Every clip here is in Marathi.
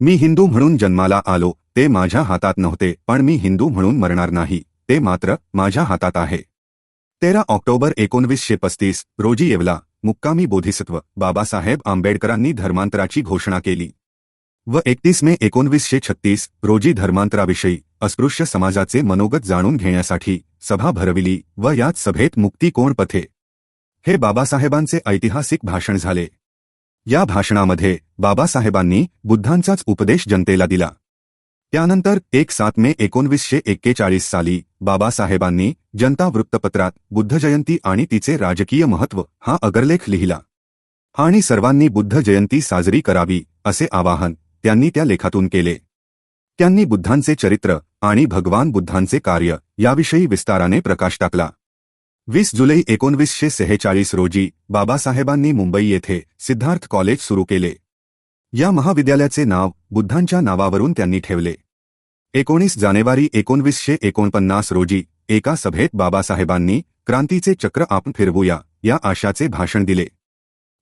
मी हिंदू म्हणून जन्माला आलो ते माझ्या हातात नव्हते पण मी हिंदू म्हणून मरणार नाही ते मात्र माझ्या हातात आहे. तेरा ऑक्टोबर एकोणवीसशे पस्तीस रोजी येवला मुक्कामी बोधिसत्व बाबासाहेब आंबेडकरांनी धर्मांतराची घोषणा केली. व एकतीस मे एकोणवीसशे छत्तीस रोजी धर्मांतराविषयी अस्पृश्य समाजाचे मनोगत जाणून घेण्यासाठी सभा भरविली व याच सभेत मुक्ती कोण पथे? हे बाबासाहेबांचे ऐतिहासिक भाषण झाले. या भाषणामध्ये बाबासाहेबांनी बुद्धांचाच उपदेश जनतेला दिला. त्यानंतर एक सात मे एकोणवीसशे एक्केचाळीस साली बाबासाहेबांनी जनता वृत्तपत्रात बुद्धजयंती आणि तिचे राजकीय महत्त्व हा अग्रलेख लिहिला. आणि सर्वांनी बुद्ध जयंती साजरी करावी असे आवाहन त्यांनी त्या लेखातून केले. त्यांनी बुद्धांचे चरित्र आणि भगवान बुद्धांचे कार्य याविषयी विस्ताराने प्रकाश टाकला. वीस जुलै एकोणवीसशे सेहेचाळीस रोजी बाबासाहेबांनी मुंबई येथे सिद्धार्थ कॉलेज सुरू केले. या महाविद्यालयाचे नाव बुद्धांच्या नावावरून त्यांनी ठेवले. एकोणीस जानेवारी एकोणवीसशे एकोणपन्नास रोजी एका सभेत बाबासाहेबांनी क्रांतीचे चक्र आपण फिरवूया या आशाचे भाषण दिले.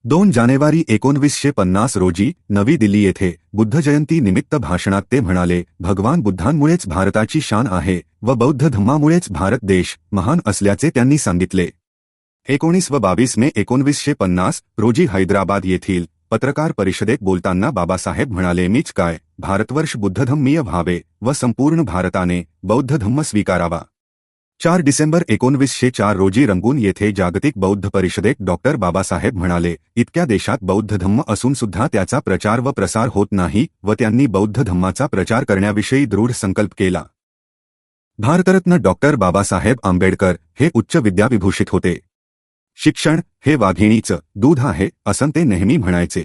दोन जानेवारी एकोणवीसशे पन्नास रोजी नवी दिल्ली येथे बुद्ध जयंती निमित्त भाषणात ते म्हणाले भगवान बुद्धांमुळेच भारताची शान आहे. व बौद्ध धम्मामुळेच भारत देश महान असल्याचे त्यांनी सांगितले. एकोणीस व बावीस मे एकोणवीसशे पन्नास रोजी हैदराबाद येथील पत्रकार परिषदेत बोलताना बाबासाहेब म्हणाले मीच काय? भारतवर्ष बुद्धधम्मीय व्हावे व संपूर्ण भारताने बौद्ध धम्म स्वीकारावा. चार डिसेंबर एकोणवीसशे चार रोजी रंगून येथे जागतिक बौद्ध परिषदेत डॉक्टर बाबासाहेब म्हणाले इतक्या देशात बौद्ध धम्म असून सुद्धा त्याचा प्रचार व प्रसार होत नाही व त्यांनी बौद्ध धम्माचा प्रचार करण्याविषयी दृढ संकल्प केला. भारतरत्न डॉक्टर बाबासाहेब आंबेडकर हे उच्च विद्याविभूषित होते. शिक्षण हे वाघिणीचं दूध आहे असं ते नेहमी म्हणायचे.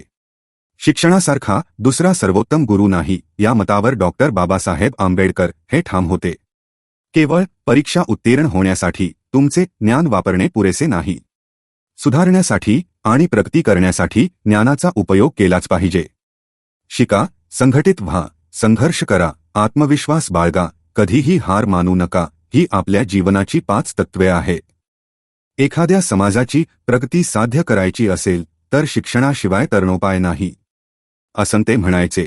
शिक्षणासारखा दुसरा सर्वोत्तम गुरु नाही या मतावर डॉक्टर बाबासाहेब आंबेडकर हे ठाम होते. केवळ परीक्षा उत्तीर्ण होण्यासाठी तुमचे ज्ञान वापरणे पुरेसे नाही. सुधारण्यासाठी आणि प्रगती करण्यासाठी ज्ञानाचा उपयोग केलाच पाहिजे. शिका संघटित व्हा संघर्ष करा आत्मविश्वास बाळगा कधीही हार मानू नका ही आपल्या जीवनाची पाच तत्वे आहेत एखाद्या समाजाची प्रगती साध्य करायची असेल तर शिक्षणाशिवाय तरणोपाय नाही. असं ते म्हणायचे